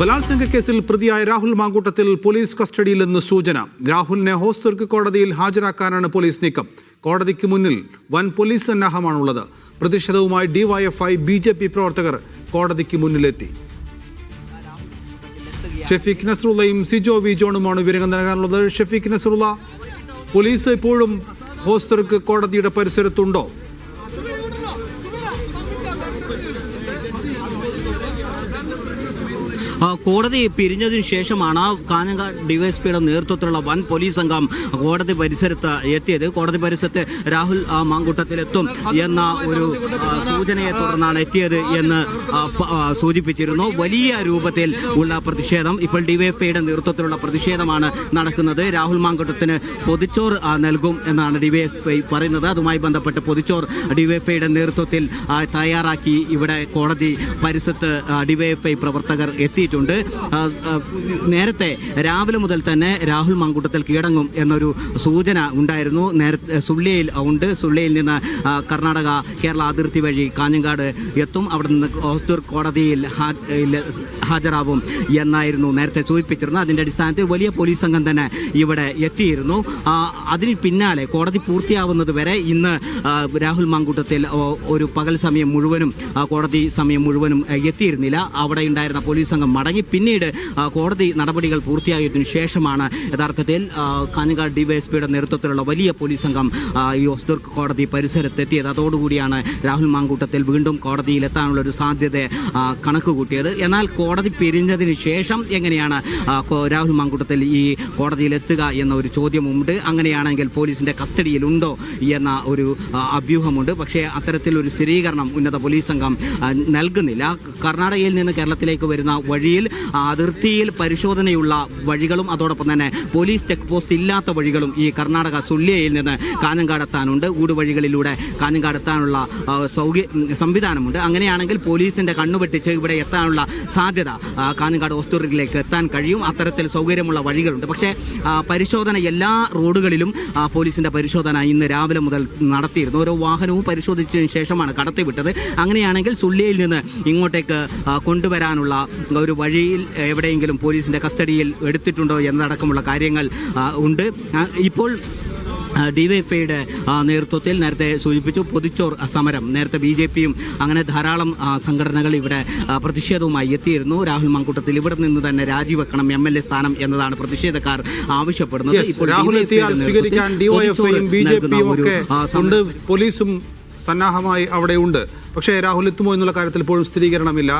ബലാത്സംഗ കേസിൽ പ്രതിയായ രാഹുൽ മാങ്കൂട്ടത്തിൽ പോലീസ് കസ്റ്റഡിയിൽ നിന്ന് സൂചന. രാഹുലിനെ ഹോസ്തുർക്ക് കോടതിയിൽ ഹാജരാക്കാനാണ് പോലീസ് നീക്കം. കോടതിക്ക് മുന്നിൽ വൻ പോലീസ് സന്നാഹമാണുള്ളത്. പ്രതിഷേധവുമായി ഡിവൈഎഫ്ഐ ബി ജെ പി പ്രവർത്തകർ കോടതിക്ക് മുന്നിലെത്തി. ഷെഫീഖ് നസറുള്ളയും സിജോ വി ജോണുമാണ് വിവരങ്ങൾ നൽകാനുള്ളത്. ഷെഫീഖ് നസറുള്ള പോലീസ് ഇപ്പോഴും ഹോസ്തുർക്ക് കോടതിയുടെ പരിസരത്തുണ്ടോ? കോടതി പിരിഞ്ഞതിനു ശേഷമാണ് കാഞ്ഞങ്ങാട് ഡിവൈഎസ്പിയുടെ നേതൃത്വത്തിലുള്ള വൻ പോലീസ് സംഘം കോടതി പരിസരത്ത് എത്തിയത്. കോടതി പരിസരത്ത് രാഹുൽ മാങ്കൂട്ടത്തിലെത്തും എന്ന ഒരു സൂചനയെ തുടർന്നാണ് എത്തിയത് എന്ന് സൂചിപ്പിച്ചിരുന്നു. വലിയ രൂപത്തിൽ ഉള്ള പ്രതിഷേധം. ഇപ്പോൾ ഡിവൈഎഫ്ഐയുടെ നേതൃത്വത്തിലുള്ള പ്രതിഷേധമാണ് നടക്കുന്നത്. രാഹുൽ മാങ്കൂട്ടത്തിന് പൊതിച്ചോറ് നൽകും എന്നാണ് ഡിവൈഎഫ്ഐ പറയുന്നത്. അതുമായി ബന്ധപ്പെട്ട് പൊതിച്ചോർ ഡിവൈഎഫ്ഐയുടെ നേതൃത്വത്തിൽ തയ്യാറാക്കി ഇവിടെ കോടതി പരിസരത്ത് ഡിവൈഎഫ്ഐ പ്രവർത്തകർ എത്തിയിട്ടുണ്ട് ആ, നേരത്തെ രാവിലെ മുതൽ തന്നെ രാഹുൽ മാങ്കൂട്ടത്തിൽ കീഴടങ്ങും എന്നൊരു സൂചന ഉണ്ടായിരുന്നു. നേരത്തെ സുള്ളിയിൽ ഉണ്ട്. സുള്ളിയിൽ നിന്ന് കർണാടക കേരള അതിർത്തി വഴി കാഞ്ഞങ്ങാട് എത്തും. അവിടെ നിന്ന് ഓസ്തൂർ കോടതിയിൽ ഹാജരാവും എന്നായിരുന്നു നേരത്തെ സൂചിപ്പിച്ചിരുന്നത്. അതിന്റെ അടിസ്ഥാനത്തിൽ വലിയ പോലീസ് സംഘം തന്നെ ഇവിടെ എത്തിയിരുന്നു. അതിന് പിന്നാലെ കോടതി പൂർത്തിയാവുന്നത് വരെ ഇന്ന് രാഹുൽ മാങ്കൂട്ടത്തിൽ ഒരു പകൽ സമയം മുഴുവനും കോടതി സമയം മുഴുവനും എത്തിയിരുന്നില്ല. അവിടെ ഉണ്ടായിരുന്ന പോലീസ് സംഘം മടങ്ങി. പിന്നീട് കോടതി നടപടികൾ പൂർത്തിയായതിനു ശേഷമാണ് യഥാർത്ഥത്തിൽ കാഞ്ഞങ്ങാട് ഡിവൈഎസ്പിയുടെ നേതൃത്വത്തിലുള്ള വലിയ പോലീസ് സംഘം ഈ ഒസ്ദുർഗ് കോടതി പരിസരത്തെത്തിയത്. അതോടുകൂടിയാണ് രാഹുൽ മാങ്കൂട്ടത്തിൽ വീണ്ടും കോടതിയിൽ എത്താനുള്ള ഒരു സാധ്യത കണക്ക് കൂട്ടിയത് എന്നാൽ കോടതി പിരിഞ്ഞതിന് ശേഷം എങ്ങനെയാണ് രാഹുൽ മാങ്കൂട്ടത്തിൽ ഈ കോടതിയിൽ എത്തുക എന്ന ഒരു ചോദ്യമുണ്ട്. അങ്ങനെയാണെങ്കിൽ പോലീസിന്റെ കസ്റ്റഡിയിലുണ്ടോ എന്ന ഒരു അഭ്യൂഹമുണ്ട്. പക്ഷേ അത്തരത്തിലൊരു സ്ഥിരീകരണം ഉന്നത പോലീസ് സംഘം നൽകുന്നില്ല. കർണാടകയിൽ നിന്ന് കേരളത്തിലേക്ക് വരുന്ന വഴിയിൽ ആ, അതിർത്തിയിൽ പരിശോധനയുള്ള വഴികളും അതോടൊപ്പം തന്നെ പോലീസ് ചെക്ക് പോസ്റ്റ് ഇല്ലാത്ത വഴികളും ഈ കർണാടക സുള്ളിയയിൽ നിന്ന് കാഞ്ഞങ്ങാട് എത്താനുണ്ട് ഊടുവഴികളിലൂടെ ആ, സൗകര്യ സംവിധാനമുണ്ട്. അങ്ങനെയാണെങ്കിൽ പോലീസിന്റെ കണ്ണുപെട്ടിച്ച് ഇവിടെ എത്താനുള്ള സാധ്യത കാഞ്ഞങ്കാട് ഹോസ്പിറ്റലിലേക്ക് എത്താൻ കഴിയും. അത്തരത്തിൽ സൗകര്യമുള്ള വഴികളുണ്ട്. പക്ഷേ പരിശോധന എല്ലാ റോഡുകളിലും പോലീസിന്റെ പരിശോധന ഇന്ന് രാവിലെ മുതൽ നടത്തിയിരുന്നു. ഓരോ വാഹനവും പരിശോധിച്ചതിന് ശേഷമാണ് കടത്തിവിട്ടത്. അങ്ങനെയാണെങ്കിൽ സുള്ളിയിൽ നിന്ന് ഇങ്ങോട്ടേക്ക് കൊണ്ടുവരാനുള്ള ഒരു വഴിയിൽ എവിടെയെങ്കിലും പോലീസിന്റെ കസ്റ്റഡിയിൽ എടുത്തിട്ടുണ്ടോ എന്നതടക്കമുള്ള കാര്യങ്ങൾ ഉണ്ട്. ഇപ്പോൾ ഡിവൈഎഫ്ഐയുടെ നേതൃത്വത്തിൽ നേരത്തെ സൂചിപ്പിച്ചു പൊതിച്ചോർ സമരം. നേരത്തെ ബി ജെ പിയും അങ്ങനെ ധാരാളം സംഘടനകൾ ഇവിടെ പ്രതിഷേധവുമായി എത്തിയിരുന്നു. രാഹുൽ മങ്കൂട്ടത്തിൽ ഇവിടെ നിന്ന് തന്നെ രാജിവെക്കണം എം എൽ എ സ്ഥാനം എന്നതാണ് പ്രതിഷേധക്കാർ ആവശ്യപ്പെടുന്നത്. ഇപ്പോൾ പോലീസും സന്നാഹമായി അവിടെ ഉണ്ട്. പക്ഷേ രാഹുൽ എത്തുമോ എന്നുള്ള കാര്യത്തിൽ ഇപ്പോഴും സ്ഥിരീകരണമില്ല.